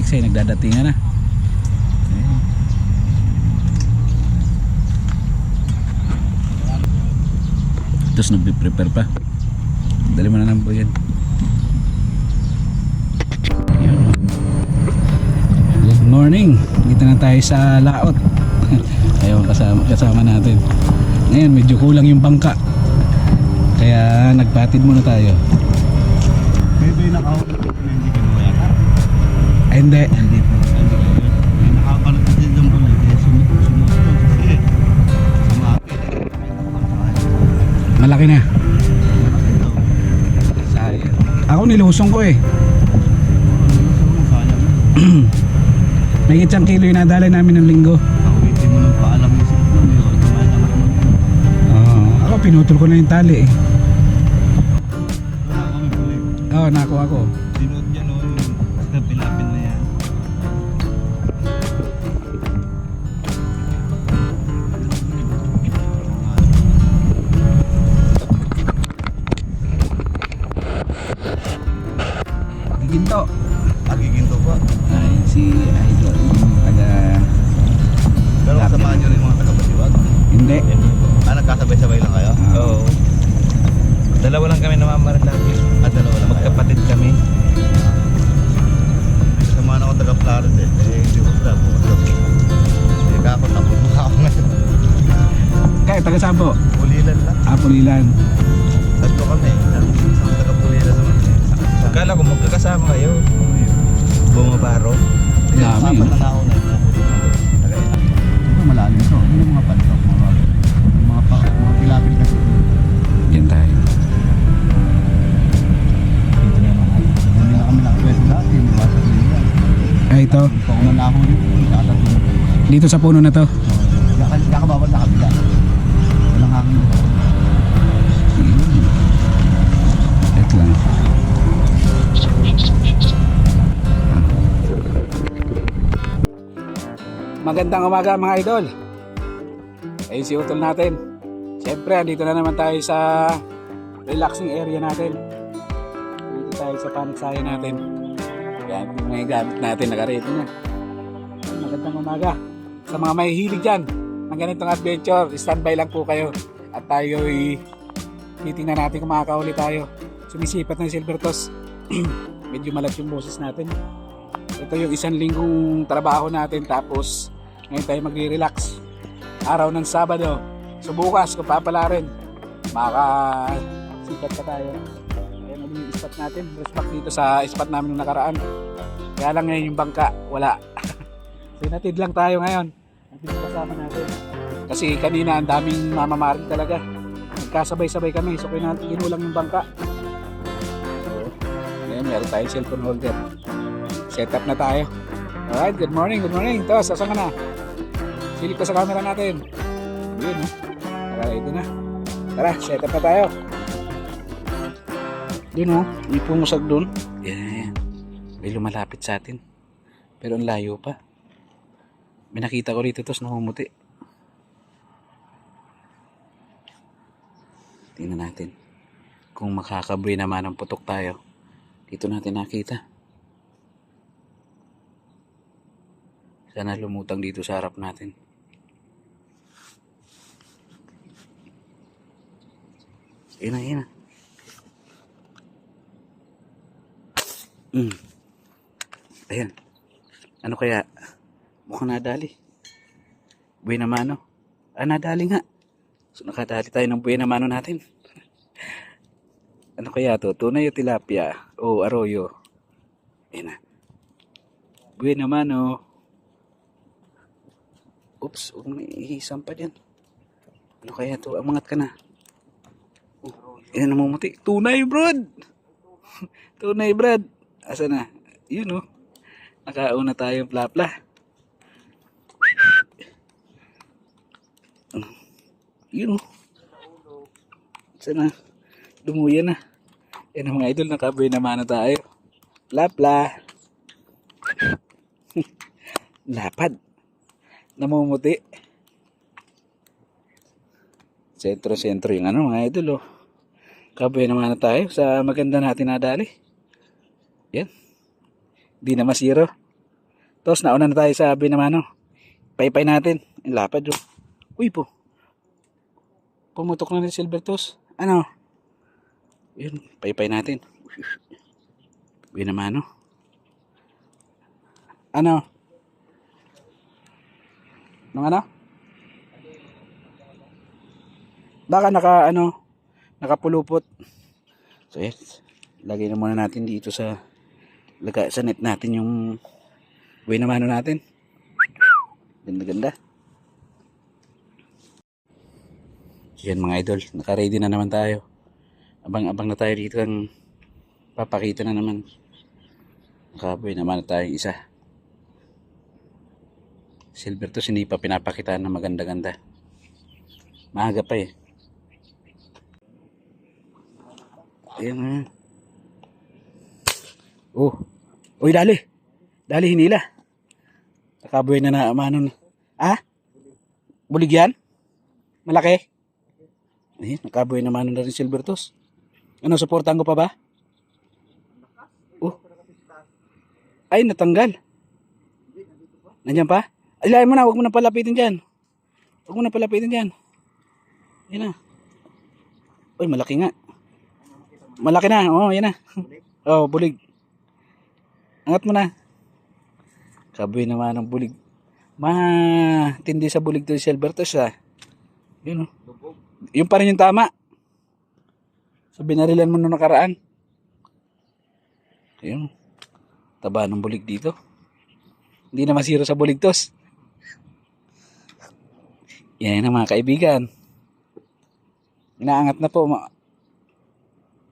Alexei nagdadatingan na. Ayan. Tapos nagbe-prepare pa. Dali mo na po yan. Good morning. Dito na tayo sa laot. Ayun, kasama, kasama natin. Ngayon, medyo kulang yung bangka. Kaya nagpatid muna tayo. Nakahulog na hindi kinuha yata? Ay, hindi. Hindi po. Nakakalat kasi dyan po. Kaya sumusunod kasi. Sumapit. Malaki na. Malaki daw. Sayang. Ako nilusong ko eh. May isang kilo yung nadalay namin ng linggo. Awitin mo ng paalam. May na. Oo. ako pinutol ko na yung tali eh. Oo, nakuha ko. Taga saan po? Pulilan lang. Ah, Pulilan. Tatlo kami. Isang taga Pulilan naman. Akala ko magkakasama kayo. Bumabaro. Hindi, Dami, apat na nauna. Ito malalim to. Hindi yung mga pansok. Mga, mga, pa, mga pilapil kasi. Yan tayo. Hindi na kami nakapwesto dati. May basa ko yan. Ay, ito. Hindi pa ako nanahuli. Nakatatlo. Dito sa puno na to. Kakababal na kabila. Hangin. Wait lang. Magandang umaga mga idol. Ayun si Utol natin. Siyempre, andito na naman tayo sa relaxing area natin. Dito tayo sa panagsaya natin. Yan, yung mga gamit natin, nakarito na. Magandang umaga. Sa mga may hilig dyan, ng ganitong adventure, standby lang po kayo. At tayo ay titingnan natin kung makakahuli tayo. Sumisipat ng silver toss. Medyo malat yung boses natin. Ito yung isang linggong trabaho natin tapos ngayon tayo magre-relax. Araw ng Sabado. So bukas kung papala rin, makasipat pa tayo. Ayan ulit yung spot natin. Respect dito sa spot namin nung nakaraan. Kaya lang ngayon yung bangka, wala. so natid lang tayo ngayon. Natid yung kasama natin. Kasi kanina ang daming mamamarin talaga. Nagkasabay-sabay kami. So ginulang yung bangka. Ngayon meron tayong cellphone holder. Set up na tayo. Alright, good morning, good morning. Tos, saan ka na? Silip ka sa camera natin. Yun, ha? Nakaready na. Tara, set up na tayo. Dun, oh. May pumusag dun. Yan. May lumalapit sa atin. Pero ang layo pa. May nakita ko rito, tos, namumuti. Tingnan natin. Kung makakabri naman ang putok tayo. Dito natin nakita. Sana lumutang dito sa harap natin. Ina, ina. Mm. Ayan. Ano kaya? Mukhang nadali. Buena mano. Ah, nadali nga. So, nakadali tayo ng buena mano natin. ano kaya to? Tunay o tilapia? O arroyo? Ayan na. Buena mano. Oops, huwag may ihisam pa dyan. Ano kaya to? Amangat ka na. Oh, yan namumuti. Tunay, brad! Tunay, brad. Asa na? Yun, oh. Nakauna tayong plapla. Yun, oh. Asa na? Yan ang mga idol, nakaboy naman na tayo. Plapla. Lapad namumuti. Sentro-sentro yung ano mga idol oh. Kaboy naman na tayo sa maganda natin nadali. Yan. Di na masiro. Tapos nauna na tayo sa binamano. Paypay natin. Lapad oh. Uy po. Pumutok na ni silver toes. Ano? Yun, paypay natin. Binamano. Ano? Nung ano? Baka naka ano, nakapulupot. So yes, lagay na muna natin dito sa laga sa net natin yung buhay na mano natin. Ganda ganda. Yan mga idol, naka-ready na naman tayo. Abang-abang na tayo dito ang papakita na naman. Nakabuhay naman na tayo isa. Silver to hindi pa pinapakita na maganda-ganda. Maaga pa eh. Ayan na. Oh. Uy, dali. Dali, hinila. Nakabuhay na na amanon. Ah? Bulig yan? Malaki? Eh, nakabuhay na manon na rin silver toes. Ano, supportan ko pa ba? Oh. Ay, natanggal. Nandiyan pa? Ay, layan mo na. Huwag mo na palapitin dyan. Huwag mo na palapitin dyan. Yan na. Uy, malaki nga. Malaki na. Oo, oh, yan na. Oh, bulig. Angat mo na. Sabi naman ng bulig. Matindi sa bulig to si Albertos ah. Yun oh. Yung pa rin yung tama. So binarilan mo nung nakaraan. Ayun. Taba ng bulig dito. Hindi na masira sa buligtos. Yan na mga kaibigan. Inaangat na po.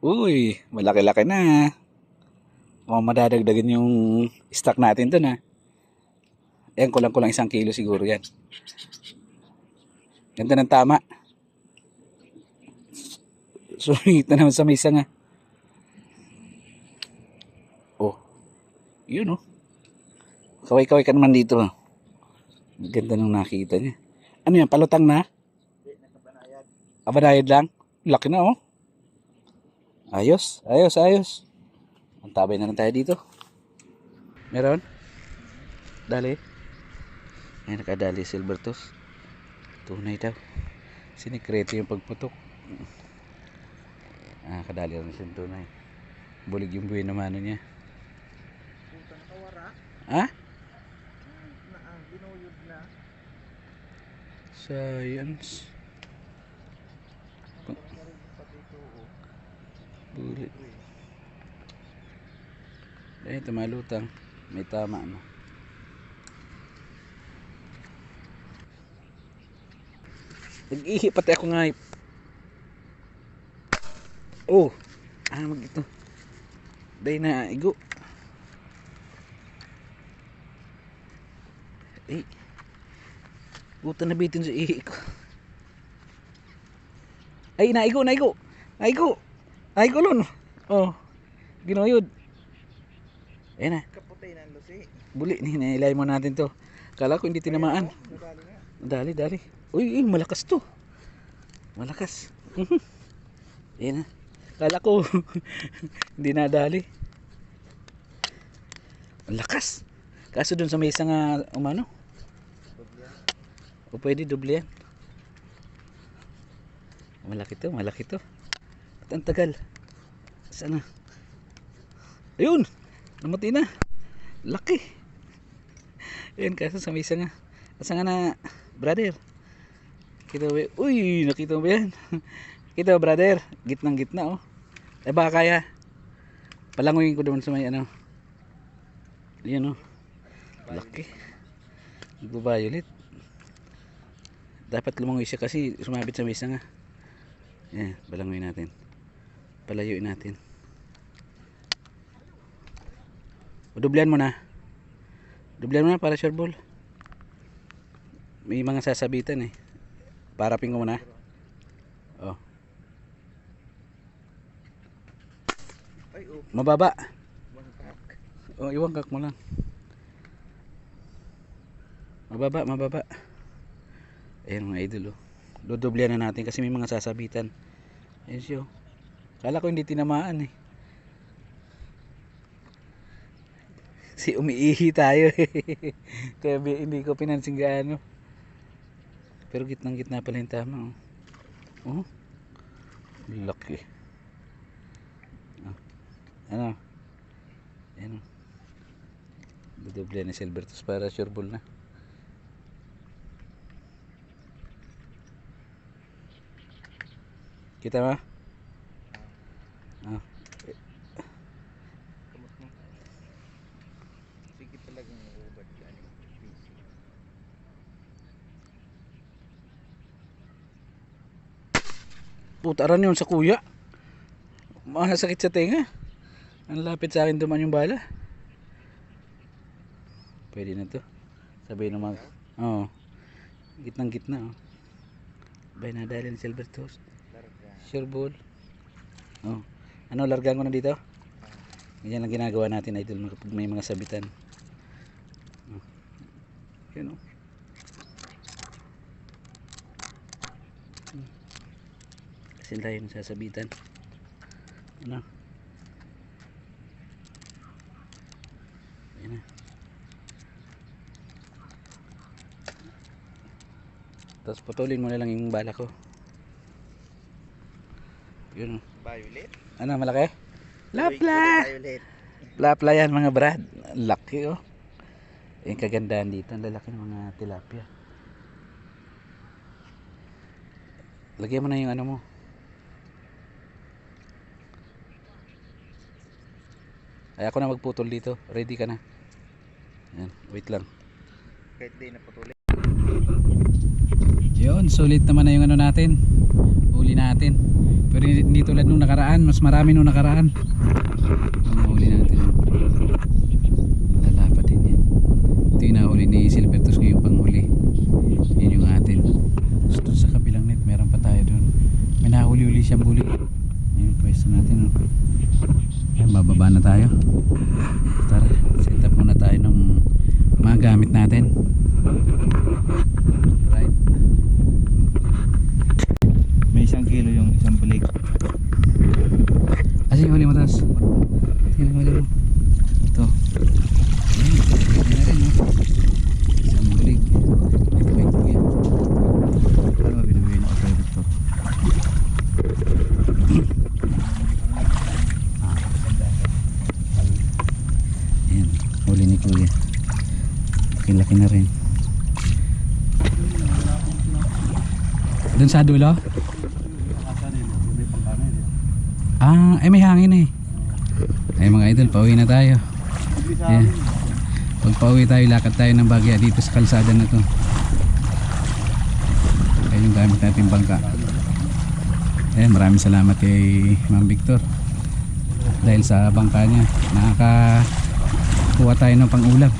Uy, malaki-laki na. Mukhang madadagdagan yung stock natin dun ha. Ayan, kulang-kulang isang kilo siguro yan. Ganda ng tama. Sulit na naman sa mesa nga. Oh. Yun oh. Kaway-kaway ka naman dito. ah. Ganda nung nakita niya. Ano yan, palutang na? Abanayad lang? Laki na oh. Ayos, ayos, ayos. Ang na lang tayo dito. Meron? Dali. Ay, nakadali silver toes. Tunay daw. Sinikreto yung pagputok. Ah, kadali lang siya tunay. Bulig yung buhay naman niya. Ha? Science. Bulig. Eh, tumalutang. May tama no. Nag-ihi pati ako nga. Oh. Ah, mag ito. Day na igo. Eh. Buta na bitin sa ihi ko. Ay, naigo, naigo. Naigo. Naigo lon. Oh. Ginoyod. Ayan na. Kaputay ng lusi. Buli, ni nailay mo natin to. Kala ko hindi tinamaan. Dali, dali. Uy, uy, malakas to. Malakas. Mhm. Ayan na. Kala ko hindi nadali. Ang lakas. Kaso dun sa may isang uh, umano. O pwede doble yan. Malaki to, malaki to. Ba't ang tagal? Sana. Ayun! Namuti na. Laki. Ayun, kaso sa may isang nga. Asa nga na, brother. Kita ba? Uy, nakita mo ba yan? Kita brother. Gitnang gitna, oh. Eh, baka kaya. Palanguyin ko doon sa may ano. Yan, oh. Laki. Nagbabayo ulit. Dapat lumangoy siya kasi sumabit sa mesa nga. Yan, balangoy natin. Palayuin natin. O, dublihan mo na. Dublihan mo na para sure ball. May mga sasabitan eh. Parapin ko muna. Oh. Ay, oh. Mababa. Bangkak. Oh, iwangkak mo lang. Mababa, mababa. Ayan mga idol oh. Dodoblihan na natin kasi may mga sasabitan. Ayan siya oh. Kala ko hindi tinamaan eh. Kasi umiihi tayo eh. Kaya hindi ko pinansin gaano. Pero gitnang gitna pala yung tama oh. Oh. Laki. Ano? Ano? Dodoble na silver tos para sure ball na. Kita ba? Ah. Ubad yan. Putaran yun sa kuya. Masakit sa tenga. Ang lapit sa akin duman yung bala. Pwede na to. Sabihin naman. Oo. Gitnang gitna. Oh. Bay na dahil ng silver toast. Sure ball. Oh. Ano, largaan ko na dito? Ganyan lang ginagawa natin idol mga- pag may mga sabitan. Oh. Yun oh. Kasi tayo nasasabitan. Ano? Ayan na. Tapos putulin mo na lang yung bala ko. Yun. Violet? Ano, malaki? Lapla! Violet. Lapla yan mga brad. Laki oh. Yung kagandahan dito. Ang lalaki ng mga tilapia. Lagyan mo na yung ano mo. Ay ako na magputol dito. Ready ka na. Yan, wait lang. Kahit di napatuloy. Yun, sulit naman na yung ano natin. Huli natin. Pero hindi, tulad nung nakaraan, mas marami nung nakaraan. Ang huli natin. Malalapat din yan. Ito yung nahuli ni Silvertus ngayong panghuli. Yan yung atin. Tapos doon sa kabilang net, meron pa tayo doon. May nahuli-uli siyang buli. Yan yung pwesto natin. Oh. Yan, bababa na tayo. Tara, set up muna tayo ng mga gamit natin. Right. May isang kilo yung isang balik. Kasi huli mo tas. Tingnan mo mo. Ito. Ayan, ayan na rin, no? Isang bulig. Ito ba yung kuya? Ano ba binibigay na auto ito? Ayan, huli ni kuya. Laki-laki na rin. Doon sa dulo? Ah, eh may hangin eh. Ay mga idol, pauwi na tayo. Yeah. Pag pauwi tayo, lakad tayo ng bagya dito sa kalsada na to. Ayun yung gamit natin bangka. Eh, maraming salamat kay Ma'am Victor. Dahil sa bangka niya, nakakakuha tayo ng pang-ulam.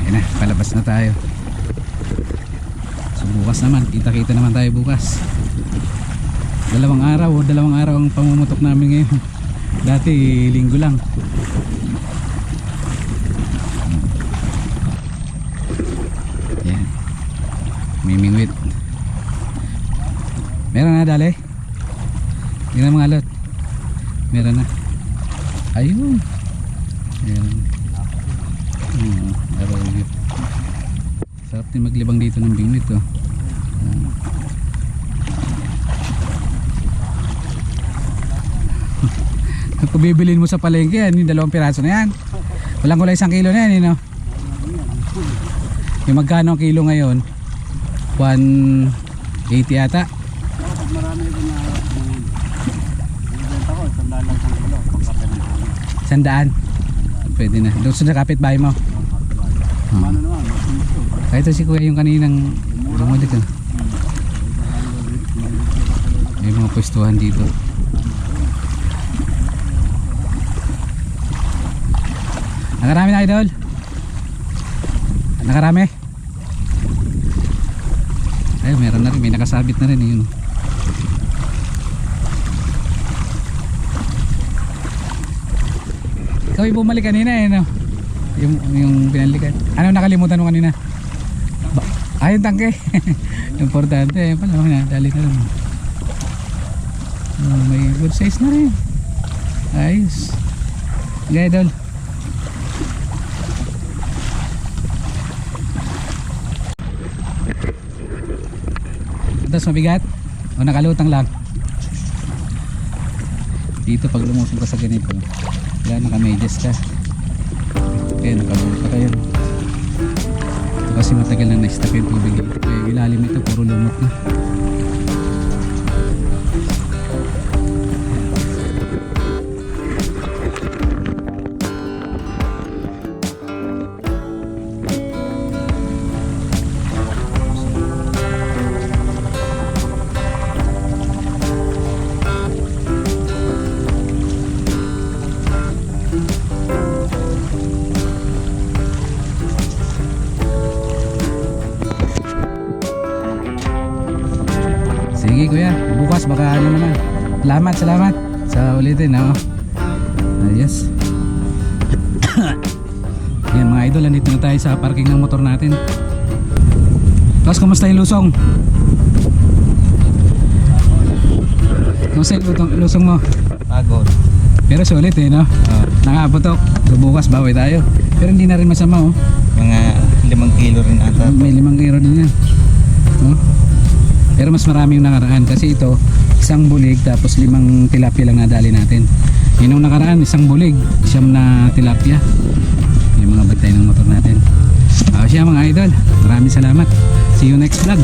Ayun na, palabas na tayo. Bukas naman, kita-kita naman tayo bukas. Dalawang araw, dalawang araw ang pamumutok namin ngayon. Dati linggo lang. Yan. Mimingwit. Meron na dali. Tingnan mga alot. Meron na. Ayun. Ayan. Hmm. Sarap din maglibang dito ng bingwit oh. Kung bibilin mo sa palengke yan, yung dalawang piraso na yan. Walang kulay isang kilo na yan, yun, no? Yung magkano ang kilo ngayon? 180 yata. Sandaan. Pwede na. Doon sa kapitbahay mo. Kahit si kuya yung kaninang bumalik ah. May mga pwestuhan dito. Nakarami na idol? Nakarami? Ay, meron na rin. May nakasabit na rin. eh, Yun. Ikaw yung bumalik kanina eh, no? Yung, yung pinalikan. Ano nakalimutan mo kanina? Ba ah, yung tangke. Importante. Pala, mga dali na lang oh, may good size na rin. Ayos. Gaya doon tapos mabigat o nakalutang lang. Dito pag lumusog ka sa ganito wala nakamedyas ka. Kaya nakabuo ka kayo. Kasi matagal na na-stop yung tubig. Kaya ilalim nito puro lumot na. Bukas baka ano naman. Salamat, salamat sa ulitin. No? Ayos. Yan mga idol, andito na tayo sa parking ng motor natin. Tapos kumusta yung lusong? Kumusta yung lusong, mo? Pagod. Pero sulit eh, no? Oh, nakaputok. So bukas bawi tayo. Pero hindi na rin masama, oh. Mga limang kilo rin ata. May limang kilo din yan. No? Pero mas marami yung nakaraan kasi ito isang bulig tapos limang tilapia lang nadali natin. Yun yung nakaraan isang bulig, siyam na tilapia. Yung mga bantay ng motor natin. Ah, siya mga idol. Maraming salamat. See you next vlog.